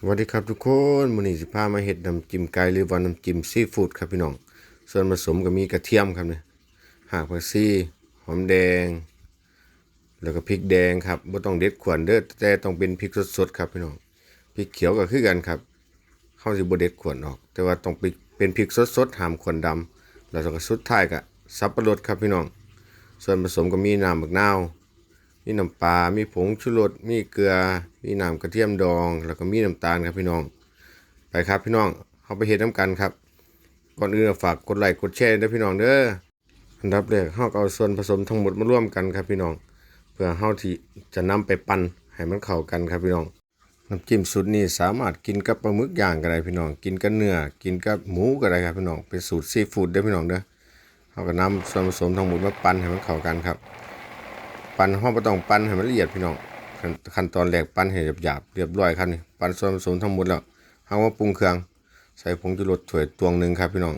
สวัสดีครับทุกคนมื้อนี้สิพามาเฮ็ดน้ำจิ้มไก่หรือว่าน้ำจิ้มซีฟู้ดครับพี่น้อง ส่วนผสมก็มีกระเทียมครับเนี่ยหากผักชีหอมแดง แล้วก็พริกแดงครับบ่ต้องเด็ดขวนเด้อแต่ต้องเป็นพริกสดๆครับพี่น้องพริกเขียวก็คือกันครับเฮาสิบ่เด็ดขวนออก แต่ว่าต้องเป็นพริกสดๆห้ามขวนดำแล้วก็สุดท้ายก็สับปะรดครับพี่น้อง ส่วนผสมก็มีน้ำมะนาวมีน้ำปลา มีผงชูรสมีเกลือมีน้ำกระเทียมดอง แล้วก็มีน้ำตาลครับพี่น้อง ไปครับพี่น้องเอาไปเฮ็ดน้ำกันครับ ก่อนอื่นฝากกดไลค์กดแชร์ด้วยพี่น้องเด้อ อันดับแรกเฮาก็เอาส่วนผสมทั้งหมดมาร่วมกันครับพี่น้อง เพื่อเฮาที่จะนำไปปั่นให้มันเข้ากันครับพี่น้อง น้ำจิ้มสูตรนี้สามารถกินกับปลาหมึกย่างก็ได้พี่น้อง กินกับเนื้อ กินกับหมูก็ได้ครับพี่น้อง เป็นสูตรซีฟู้ดเด้อพี่น้องเด้อเฮาก็นำส่วนผสมทั้งหมดมาปั่นให้มันเข้ากันครับ ปั้นห้องบ่ต้องปั้นให้มันละเอียดพี่น้อง ขั้นขั้นตอนแรกปั้นให้หยาบๆเรียบร้อยครับนี่ปั้นส่วนผสมทั้งหมดแล้วเฮามาปรุงเครื่อง ใส่ผงชูรสถ้วยตวงหนึ่งครับพี่น้อง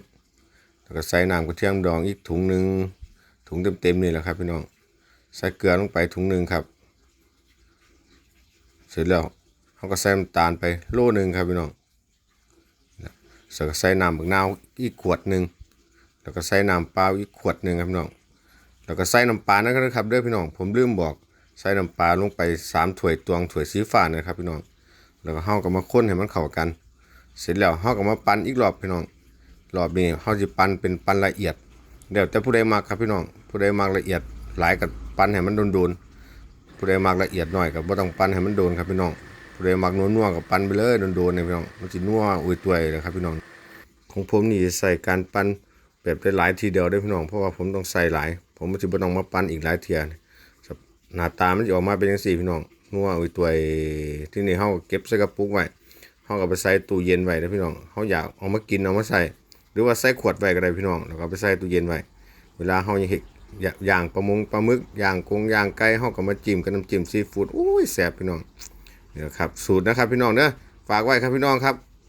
แล้วก็ใส่น้ำกระเทียมดองอีกถุงหนึ่งถุงเต็มๆนี่แหละครับพี่น้องใส่เกลือลงไปถุงหนึ่งครับ เสร็จแล้วเฮาก็ใส่น้ำตาลไปโลหนึ่งครับพี่น้องแล้วก็ใส่น้ำบักนาวอีกขวดหนึ่งแล้วก็ใส่น้ำเปล่าอีกขวดหนึ่งครับพี่น้องแล้วก็ใส่น้ำปลานะครับเด้อพี่น้องผมลืมบอก ใส่น้ำปลาลงไป3ถ้วยตวงถ้วยสีฟ้านะครับพี่น้อง แล้วก็เฮาก็มาคนให้มันเข้ากัน เสร็จแล้วเฮาก็มาปั่นอีกรอบพี่น้อง รอบนี้เฮาสิปั่นเป็นปั่นละเอียดเดี๋ยวแต่ผู้ใดมักครับพี่น้อง ผู้ใดมักละเอียดหลายก็ปั่นให้มันโดนๆผู้ใดมักละเอียดหน่อยก็บ่ต้องปั่นให้มันโดนครับพี่น้องผู้ใดมักนัวๆก็ปั่นไปเลยโดนๆเนี่ยพี่น้องมันสินัวอุ้ยตัวยเลยครับพี่น้อง ของผมนี่ใส่การปั้นแบบได้หลายทีเดียวได้พี่น้องเพราะว่าผมต้องใส่หลาย ผมมันจะบ่ต้องมาปั้นอีกหลายเทียรับ หน้าตามันจะออกมาเป็นจังซี่พี่น้องนัวอุ้ยตัวที่นี่เฮาเก็บใส่กระปุกไว้เฮาก็ไปใส่ตู้เย็นไว้นะพี่น้องเฮาอยากเอามากินเอามาใส่ หรือว่าใส่ขวดไว้ก็ได้พี่น้องแล้วก็ไปใส่ตู้เย็นไว้เวลาเฮาเฮ็ดย่างปลามงปลาหมึกอย่างกงอย่างไก่เฮาก็มาจิ้มกับน้ำจิ้มซีฟู้ดโอ้ยแซ่บพี่น้องนี่ครับสูตรนะครับพี่น้องเด้อฝากไว้ครับพี่น้องครับ